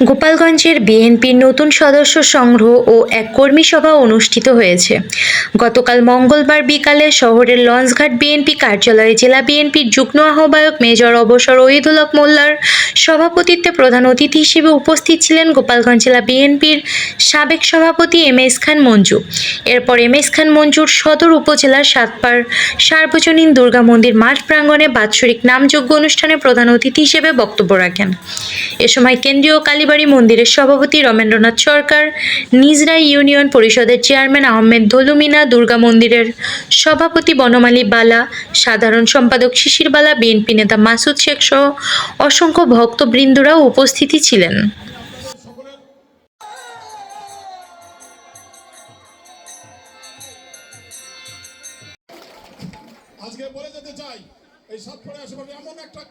গোপালগঞ্জের বিএনপির নতুন সদস্য সংগ্রহ ও এক কর্মী সভা অনুষ্ঠিত হয়েছে। গতকাল মঙ্গলবার বিকালে শহরের লঞ্চঘাট বিএনপি কার্যালয়ে জেলা বিএনপির যুগ্ম আহ্বায়ক মেজর অবসর ওহিদুল মোল্লার সভাপতিত্বে প্রধান অতিথি হিসেবে উপস্থিত ছিলেন গোপালগঞ্জ জেলা বিএনপির সাবেক সভাপতি এম এস খান মঞ্জু। এরপর এম এস খান মঞ্জুর সদর উপজেলার সাতপার সার্বজনীন দুর্গা মন্দির মাঠ প্রাঙ্গণে বাৎসরিক নামযোগ্য অনুষ্ঠানে প্রধান অতিথি হিসেবে বক্তব্য রাখেন। এ সময় কেন্দ্রীয় কালীবাড়ি মন্দিরের সভাপতি রমেন্দ্রনাথ সরকার, নিজরাই ইউনিয়ন পরিষদের চেয়ারম্যান আহমেদ ধলুমিনা, দুর্গা মন্দিরের সভাপতি বনমালী বালা, সাধারণ সম্পাদক শিশির বালা, বিএনপি নেতা মাসুদ শেখ সহ অসংখ্য ভক্তবৃন্দরাও উপস্থিতি ছিলেন। আজকে বলে যেতে চাই এই সাতক্ষীরা আশেপাশে এমন একটা